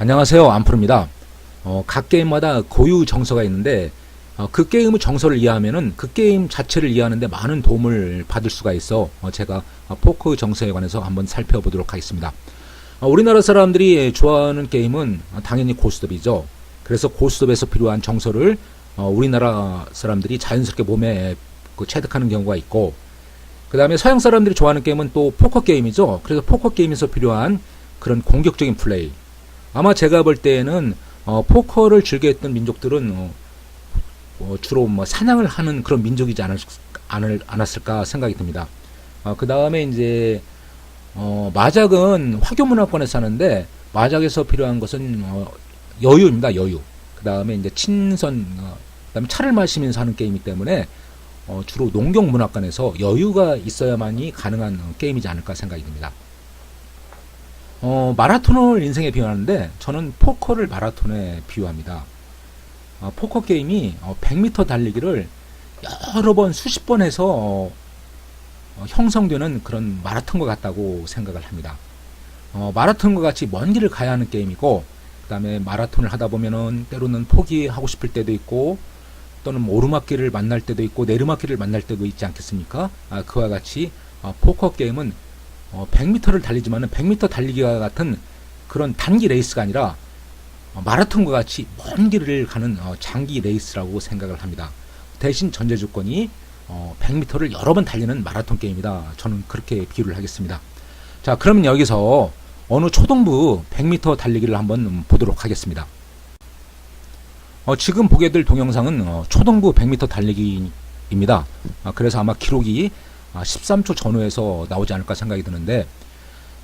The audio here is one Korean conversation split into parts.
안녕하세요. 안프로입니다. 어, 각 게임마다 고유 정서가 있는데 어, 그 게임의 정서를 이해하면은 그 게임 자체를 이해하는데 많은 도움을 받을 수가 있어 어, 제가 어, 포커 정서에 관해서 한번 살펴보도록 하겠습니다. 어, 우리나라 사람들이 좋아하는 게임은 어, 당연히 고스톱이죠. 그래서 고스톱에서 필요한 정서를 어, 우리나라 사람들이 자연스럽게 몸에 그 체득하는 경우가 있고 그 다음에 서양 사람들이 좋아하는 게임은 또 포커 게임이죠. 그래서 포커 게임에서 필요한 그런 공격적인 플레이. 아마 제가 볼 때에는 어, 포커를 즐겨했던 민족들은 어, 어, 주로 뭐 사냥을 하는 그런 민족이지 않았, 않을, 않았을까 생각이 듭니다. 어, 그 다음에 이제 어, 마작은 화교 문화권에서 하는데 마작에서 필요한 것은 어, 여유입니다. 여유. 그 다음에 이제 친선, 어, 그다음에 차를 마시면서 하는 게임이기 때문에 어, 주로 농경 문화권에서 여유가 있어야만이 가능한 어, 게임이지 않을까 생각이 듭니다. 어, 마라톤을 인생에 비유하는데 저는 포커를 마라톤에 비유합니다. 어, 포커 게임이 어, 100m 달리기를 여러 번 수십 번 해서 어, 어, 형성되는 그런 마라톤과 같다고 생각을 합니다. 어, 마라톤과 같이 먼 길을 가야 하는 게임이고 그 다음에 마라톤을 하다 보면은 때로는 포기하고 싶을 때도 있고 또는 뭐 오르막길을 만날 때도 있고 내리막길을 만날 때도 있지 않겠습니까? 아, 그와 같이 어, 포커 게임은 어, 100m를 달리지만은 100m 달리기와 같은 그런 단기 레이스가 아니라 어, 마라톤과 같이 먼 길을 가는 어, 장기 레이스라고 생각을 합니다. 대신 전제 조건이 어, 100m를 여러 번 달리는 마라톤 게임이다. 저는 그렇게 비유를 하겠습니다. 자, 그러면 여기서 어느 초등부 100m 달리기를 한번 음, 보도록 하겠습니다. 어, 지금 보게 될 동영상은 어, 초등부 100m 달리기입니다. 아, 그래서 아마 기록이 아, 13초 전후에서 나오지 않을까 생각이 드는데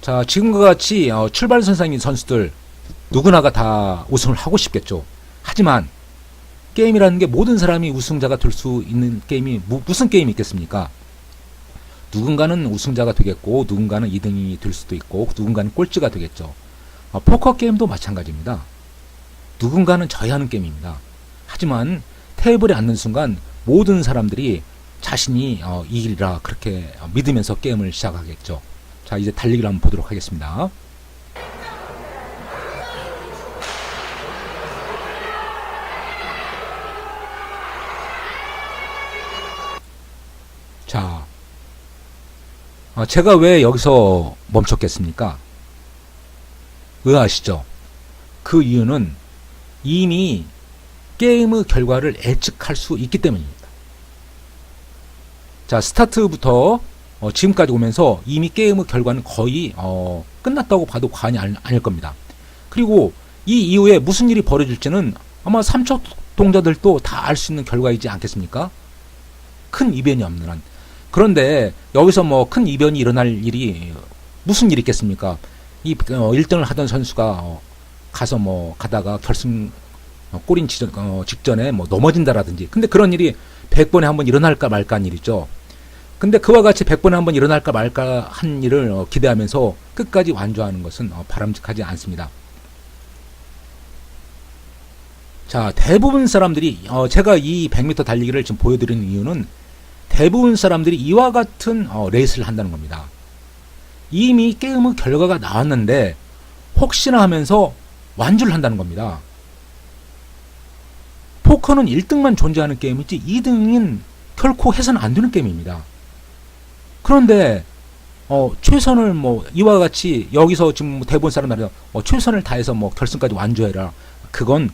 자 지금과 같이 어, 출발선상인 선수들 누구나가 다 우승을 하고 싶겠죠. 하지만 게임이라는 게 모든 사람이 우승자가 될 수 있는 게임이 무, 무슨 게임이 있겠습니까? 누군가는 우승자가 되겠고 누군가는 2등이 될 수도 있고 누군가는 꼴찌가 되겠죠. 어, 포커 게임도 마찬가지입니다. 누군가는 져야 하는 게임입니다. 하지만 테이블에 앉는 순간 모든 사람들이 자신이 어, 이기리라 그렇게 어, 믿으면서 게임을 시작하겠죠. 자 이제 달리기를 한번 보도록 하겠습니다. 자, 어, 제가 왜 여기서 멈췄겠습니까? 의아하시죠? 그 이유는 이미 게임의 결과를 예측할 수 있기 때문입니다. 자, 스타트부터 어, 지금까지 오면서 이미 게임의 결과는 거의 어, 끝났다고 봐도 과언이 아닐 겁니다. 그리고 이 이후에 무슨 일이 벌어질지는 아마 삼척 동자들도 다 알 수 있는 결과이지 않겠습니까? 큰 이변이 없는 한. 그런데 여기서 뭐 큰 이변이 일어날 일이 무슨 일이 있겠습니까? 이 어, 1등을 하던 선수가 어, 가서 뭐 가다가 결승 어, 골인 직전, 어, 직전에 뭐 넘어진다라든지. 근데 그런 일이 100번에 한 번 일어날까 말까 한 일이죠. 근데 그와 같이 100번에 한 번 일어날까 말까 한 일을 어, 기대하면서 끝까지 완주하는 것은 어, 바람직하지 않습니다. 자, 대부분 사람들이, 어, 제가 이 100m 달리기를 지금 보여드리는 이유는 대부분 사람들이 이와 같은 어, 레이스를 한다는 겁니다. 이미 게임의 결과가 나왔는데 혹시나 하면서 완주를 한다는 겁니다. 포커는 1등만 존재하는 게임이지 2등인 결코 해서는 안 되는 게임입니다. 그런데 어, 최선을 뭐 이와 같이 여기서 지금 뭐 대부분 사람들이 어, 최선을 다해서 뭐 결승까지 완주해라. 그건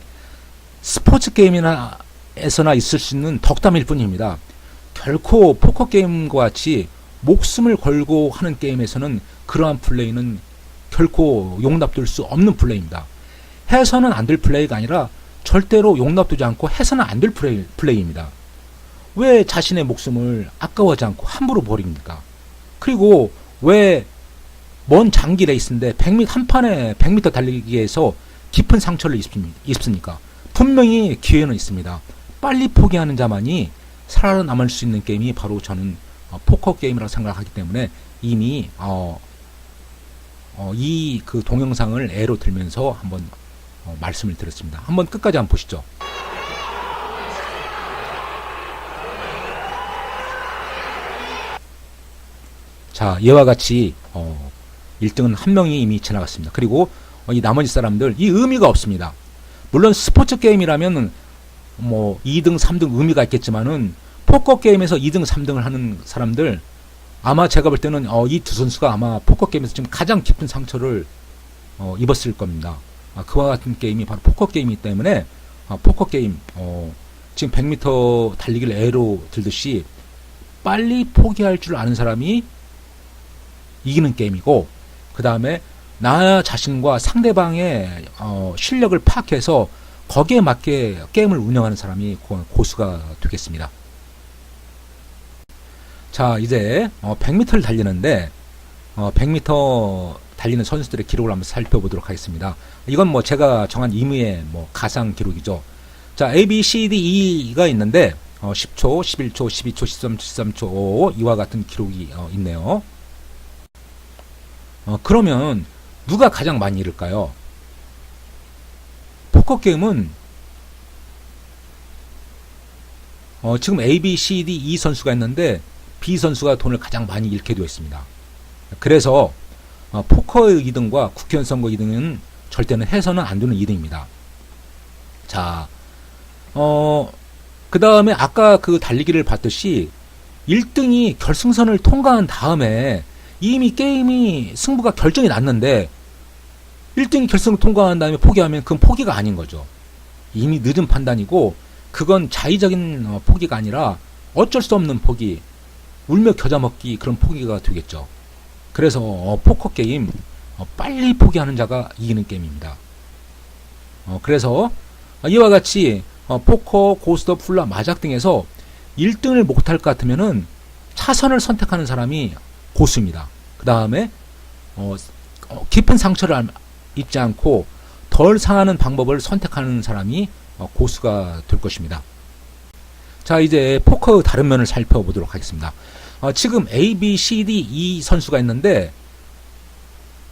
스포츠 게임이나 에서나 있을 수 있는 덕담일 뿐입니다. 결코 포커 게임과 같이 목숨을 걸고 하는 게임에서는 그러한 플레이는 결코 용납될 수 없는 플레이입니다. 해서는 안 될 플레이가 아니라 절대로 용납되지 않고 해서는 안 될 플레이, 플레이입니다. 왜 자신의 목숨을 아까워하지 않고 함부로 버립니까? 그리고 왜 먼 장기 레이스인데 100m 한 판에 100m 달리기에서 깊은 상처를 입습니까? 분명히 기회는 있습니다. 빨리 포기하는 자만이 살아남을 수 있는 게임이 바로 저는 어, 포커 게임이라고 생각하기 때문에 이미 어, 어, 이 그 동영상을 애로 들면서 한번 어, 말씀을 드렸습니다. 한번 끝까지 한번 보시죠. 자, 이와 같이 어, 1등은 한 명이 이미 지나갔습니다. 그리고 어, 이 나머지 사람들 이 의미가 없습니다. 물론 스포츠 게임이라면 뭐 2등, 3등 의미가 있겠지만은 포커 게임에서 2등, 3등을 하는 사람들 아마 제가 볼 때는 어, 이 두 선수가 아마 포커 게임에서 지금 가장 깊은 상처를 어, 입었을 겁니다. 아, 그와 같은 게임이 바로 포커 게임이기 때문에 아, 포커 게임 어, 지금 100m 달리기를 애로 들듯이 빨리 포기할 줄 아는 사람이 이기는 게임이고 그 다음에 나 자신과 상대방의 어, 실력을 파악해서 거기에 맞게 게임을 운영하는 사람이 고- 고수가 되겠습니다. 자 이제 어, 100m를 달리는데 어, 100m 달리는 선수들의 기록을 한번 살펴보도록 하겠습니다. 이건 뭐 제가 정한 임의의 뭐 가상 기록이죠. 자 A, B, C, D, E가 있는데 어, 10초, 11초, 12초, 13초, 13초 이와 같은 기록이 어, 있네요. 어, 그러면 누가 가장 많이 잃을까요? 포커 게임은 어, 지금 A, B, C, D, E 선수가 있는데 B 선수가 돈을 가장 많이 잃게 되어 있습니다. 그래서 어, 포커의 2등과 국회의원 선거 2등은 절대는 해서는 안 되는 2등입니다. 자, 어, 그 다음에 아까 그 달리기를 봤듯이 1등이 결승선을 통과한 다음에 이미 게임이 승부가 결정이 났는데 1등이 결승을 통과한 다음에 포기하면 그건 포기가 아닌 거죠. 이미 늦은 판단이고 그건 자의적인 어, 포기가 아니라 어쩔 수 없는 포기, 울며 겨자 먹기 그런 포기가 되겠죠. 그래서 어, 포커 게임 어, 빨리 포기하는 자가 이기는 게임입니다. 어, 그래서 어, 이와 같이 어, 포커, 고스톱, 풀라, 마작 등에서 1등을 못할 것 같으면은 차선을 선택하는 사람이 고수입니다. 그 다음에 어, 어, 깊은 상처를 알- 입지 않고 덜 상하는 방법을 선택하는 사람이 어, 고수가 될 것입니다. 자 이제 포커의 다른 면을 살펴보도록 하겠습니다. 어, 지금 A, B, C, D, E 선수가 있는데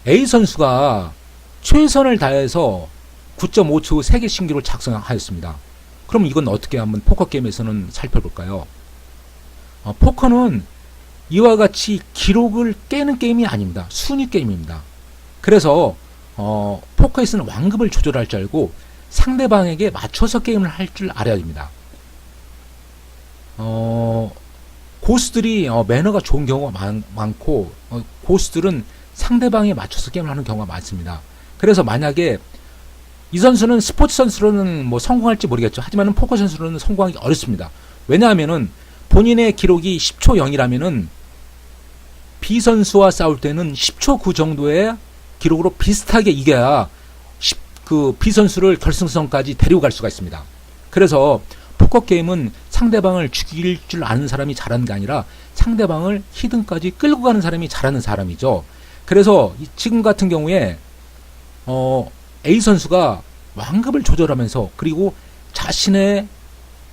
A 선수가 최선을 다해서 9.5초 세계 신기록을 작성하였습니다. 그럼 이건 어떻게 한번 포커 게임에서는 살펴볼까요? 어, 포커는 이와 같이 기록을 깨는 게임이 아닙니다. 순위 게임입니다. 그래서 어, 포커에서는 완급을 조절할 줄 알고 상대방에게 맞춰서 게임을 할 줄 알아야 됩니다. 어, 고수들이 어, 매너가 좋은 경우가 많, 많고 어, 고수들은 상대방에 맞춰서 게임을 하는 경우가 많습니다. 그래서 만약에 이 선수는 스포츠 선수로는 뭐 성공할지 모르겠죠. 하지만 포커 선수로는 성공하기 어렵습니다. 왜냐하면은 본인의 기록이 10초 0이라면은 B 선수와 싸울 때는 10초 9 정도의 기록으로 비슷하게 이겨야 10, 그 B 선수를 결승선까지 데리고 갈 수가 있습니다. 그래서 포커 게임은 상대방을 죽일 줄 아는 사람이 잘하는 게 아니라 상대방을 히든까지 끌고 가는 사람이 잘하는 사람이죠. 그래서 이- 지금 같은 경우에 어, A 선수가 완급을 조절하면서 그리고 자신의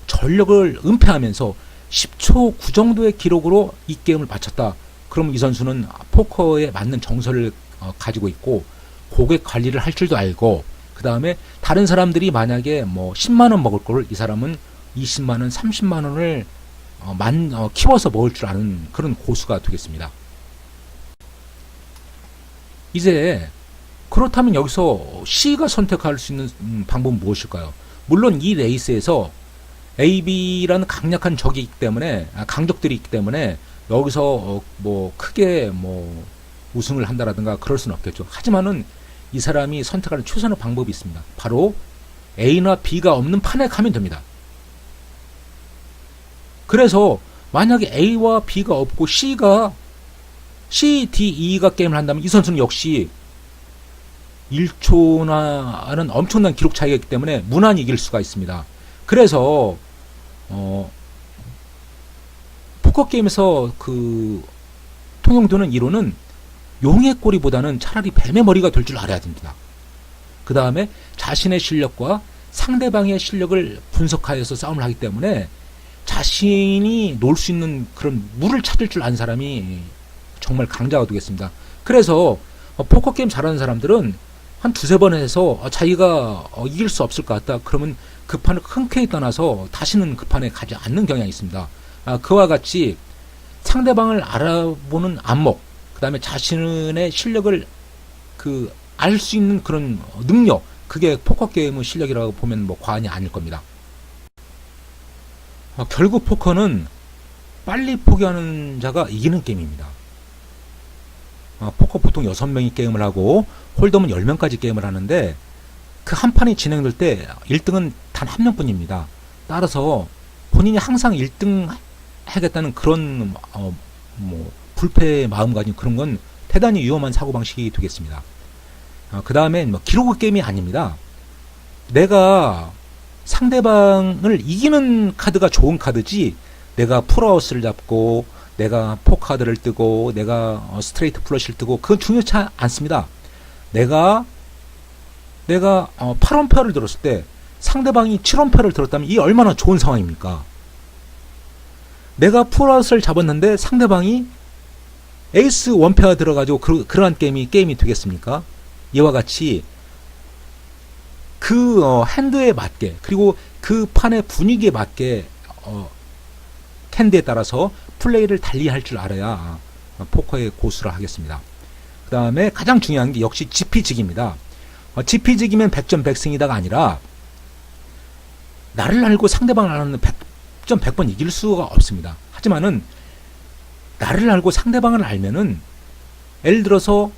전력을 은폐하면서 10초 9 정도의 기록으로 이 게임을 마쳤다. 그럼 이 선수는 포커에 맞는 정서를 어, 가지고 있고 고객 관리를 할 줄도 알고 그 다음에 다른 사람들이 만약에 뭐 10만 원 먹을 거를 이 사람은 20만 원, 30만 원을 어, 만 어, 키워서 먹을 줄 아는 그런 고수가 되겠습니다. 이제 그렇다면 여기서 C가 선택할 수 있는 음, 방법은 무엇일까요? 물론 이 레이스에서 AB라는 강력한 적이 있기 때문에 아, 강적들이 있기 때문에 여기서 어, 뭐 크게 뭐 우승을 한다라든가 그럴 수는 없겠죠. 하지만은 이 사람이 선택하는 최선의 방법이 있습니다. 바로 A나 B가 없는 판에 가면 됩니다. 그래서 만약에 A와 B가 없고 C가 C, D, E가 게임을 한다면 이 선수는 역시 1초나는 엄청난 기록 차이가 있기 때문에 무난히 이길 수가 있습니다. 그래서 어 포커 게임에서 그 통용되는 이론은 용의 꼬리보다는 차라리 뱀의 머리가 될 줄 알아야 됩니다. 그 다음에 자신의 실력과 상대방의 실력을 분석하여서 싸움을 하기 때문에 자신이 놀 수 있는 그런 물을 찾을 줄 아는 사람이 정말 강자가 되겠습니다. 그래서 어, 포커 게임 잘하는 사람들은 한 두세 번 해서 어, 자기가 어, 이길 수 없을 것 같다. 그러면 그 판을 흔쾌히 떠나서 다시는 그 판에 가지 않는 경향이 있습니다. 아, 그와 같이 상대방을 알아보는 안목, 그 다음에 자신의 실력을 그 알 수 있는 그런 능력, 그게 포커 게임의 실력이라고 보면 뭐 과언이 아닐 겁니다. 어, 결국 포커는 빨리 포기하는 자가 이기는 게임입니다. 어, 포커 보통 6명이 게임을 하고 홀덤은 10명까지 게임을 하는데 그 한 판이 진행될 때 1등은 단 한 명뿐입니다. 따라서 본인이 항상 1등 하겠다는 그런 어, 뭐 불패의 마음가짐 그런 건 대단히 위험한 사고 방식이 되겠습니다. 그 다음에 뭐 기록 게임이 아닙니다. 내가 상대방을 이기는 카드가 좋은 카드지 내가 풀하우스를 잡고 내가 포카드를 뜨고 내가 어, 스트레이트 플러시를 뜨고 그건 중요치 않습니다. 내가 내가 어, 8원표를 들었을 때 상대방이 7원표를 들었다면 이 얼마나 좋은 상황입니까? 내가 풀하우스를 잡았는데 상대방이 에이스 원패가 들어가지고 그, 그러한 게임이 게임이 되겠습니까? 이와 같이 그 어, 핸드에 맞게 그리고 그 판의 분위기에 맞게 어, 핸드에 따라서 플레이를 달리할 줄 알아야 어, 포커의 고수를 하겠습니다. 그 다음에 가장 중요한 게 역시 지피직입니다. 어, 지피직이면 100점 100승이다가 아니라 나를 알고 상대방을 아는 100 점 100번 이길 수가 없습니다. 하지만은 나를 알고 상대방을 알면은 예를 들어서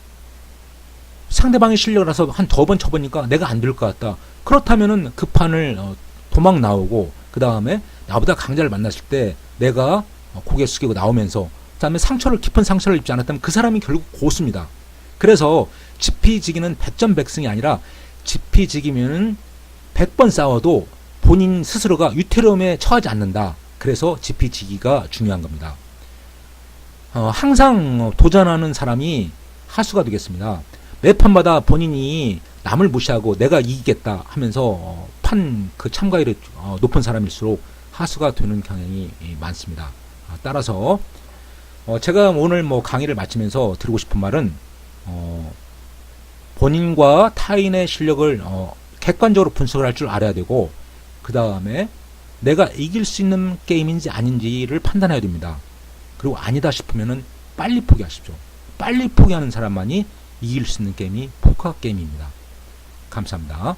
상대방의 실력을 알아서 한 더 번 쳐보니까 내가 안 될 것 같다. 그렇다면은 그 판을 어, 도망 나오고 그 다음에 나보다 강자를 만났을 때 내가 어, 고개 숙이고 나오면서 그 다음에 상처를 깊은 상처를 입지 않았다면 그 사람이 결국 고수입니다. 그래서 지피지기는 100점 100승이 아니라 지피지기면은 100번 싸워도 본인 스스로가 유태리움에 처하지 않는다. 그래서 지피지기가 중요한 겁니다. 어, 항상 도전하는 사람이 하수가 되겠습니다. 매 판마다 본인이 남을 무시하고 내가 이기겠다 하면서 어, 판그 참가율이 어, 높은 사람일수록 하수가 되는 경향이 많습니다. 아, 따라서 어, 제가 오늘 뭐 강의를 마치면서 드리고 싶은 말은 어, 본인과 타인의 실력을 어, 객관적으로 분석을 할 줄 알아야 되고 그 다음에 내가 이길 수 있는 게임인지 아닌지를 판단해야 됩니다. 그리고 아니다 싶으면은 빨리 포기하십시오. 빨리 포기하는 사람만이 이길 수 있는 게임이 포커 게임입니다. 감사합니다.